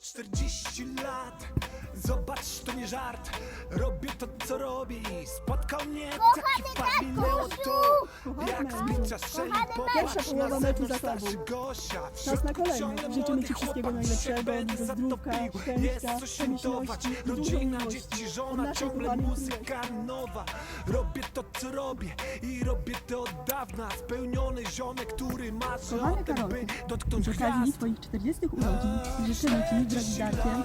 40 lat. Zobacz, to nie żart. Robię to, co robi. Spotkał mnie taki pan minęło to Jak z bicia strzeli Pierwsza Popatrz połowa na meczu zewnątrz za tobą. starszy gościa W Czas na środku kolejny. ciągle Życzymy młody Ci wszystkiego chłopak, najlepszego, się będę dużo zdrówka, zatopił. szczęścia, Jest co świętować pomyślności, dużo Rodzina, miłości. dzieci, Od żona naszej Ciągle kochanej muzyka nowa. Robię to, co robię I robię to od dawna Spełniony ziomek, który marzy o Kochany tym, Karolku, by dotknąć z okazji gwiazd Twoich 40 urodzin życzymy Ci drogi Darkiem,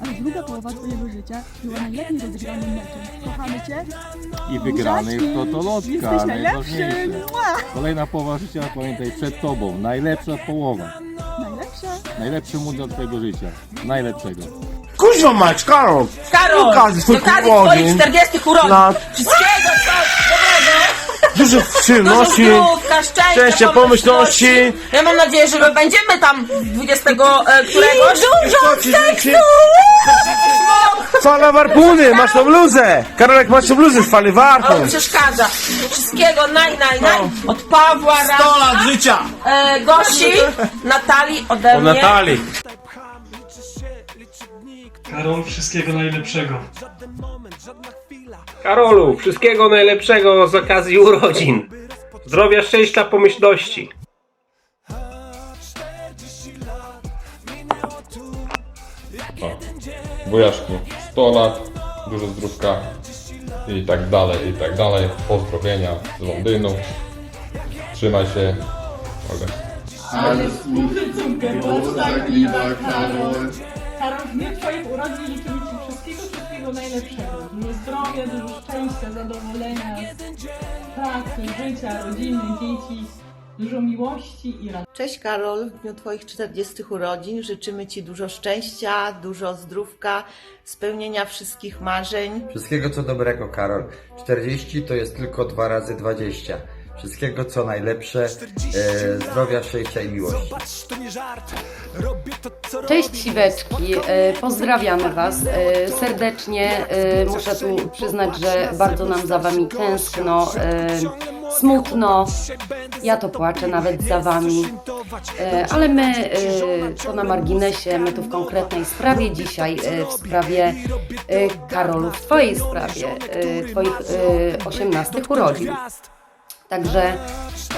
aby druga połowa Twojego życia była najlepiej rozgrywanym meczem. Kochamy Cię. i wygranej w Buziaczki. Totolotka, Jesteś najlepszy. najważniejsze. Mua! Kolejna połowa życia, pamiętaj, przed tobą. Najlepsza połowa. Najlepsza. Najlepszy mundial twojego życia. Najlepszego. Kuźwa mać, Karol! Karol, Z okazji z twoich okazji urodzin. twoich 40 urodzin. Lat. Wszystkiego co dobrego. Dużo Dużo przyjemności, zdrówka, szczęścia, szczęścia, pomyślności. Ja mam nadzieję, że my będziemy tam 20 e, któregoś. Dużo seksu! Fala warpuny, masz tą bluzę! Karolek, masz tą bluzę z fali O, warpun! przeszkadza. Wszystkiego naj, naj, naj. Od Pawła, 100 lat życia! e, Gosi, Natalii, ode O mnie. Natalii! Karol, wszystkiego najlepszego. Karolu, wszystkiego najlepszego z okazji urodzin. Zdrowia, szczęścia, pomyślności. 40 lat Minęło tu Wujaszku, 100 lat, dużo zdrówka i tak dalej, i tak dalej. Pozdrowienia z Londynu. Trzymaj się. Mogę. Karol, w dniu Twoich urodzin życzymy Ci wszystkiego, wszystkiego najlepszego. Dużo zdrowia, dużo szczęścia, zadowolenia, pracy, życia, rodziny, dzieci, dużo miłości i radości. Cześć Karol, w dniu Twoich 40 urodzin życzymy Ci dużo szczęścia, dużo zdrówka, spełnienia wszystkich marzeń. Wszystkiego co dobrego, Karol. 40 to jest tylko 2 razy 20. Wszystkiego co najlepsze, e, zdrowia, szczęścia i miłości. Cześć. Siweczki, e, pozdrawiamy Was e, serdecznie. E, Muszę tu przyznać, że bardzo nam za Wami tęskno, e, smutno. Ja to płaczę nawet za Wami. E, Ale my e, to na marginesie, my tu w konkretnej sprawie dzisiaj, e, w sprawie e, Karolu, w Twojej sprawie, e, Twoich e, 18 urodzin. Także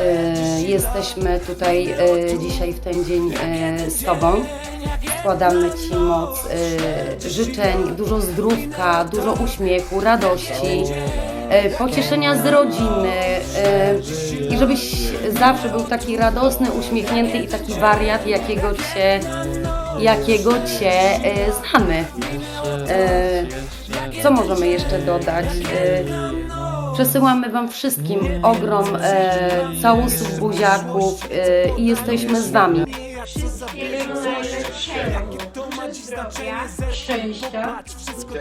e, jesteśmy tutaj e, dzisiaj w ten dzień e, z Tobą. Składamy Ci moc życzeń, dużo zdrówka, dużo uśmiechu, radości, pocieszenia z rodziny i żebyś zawsze był taki radosny, uśmiechnięty i taki wariat, jakiego Cię, jakiego cię e, znamy. Co możemy jeszcze dodać? Przesyłamy Wam wszystkim ogrom e, całusów, buziaków e, i jesteśmy z Wami. Wszystkiego najlepszego. Zdrowia, szczęścia. Wszystko,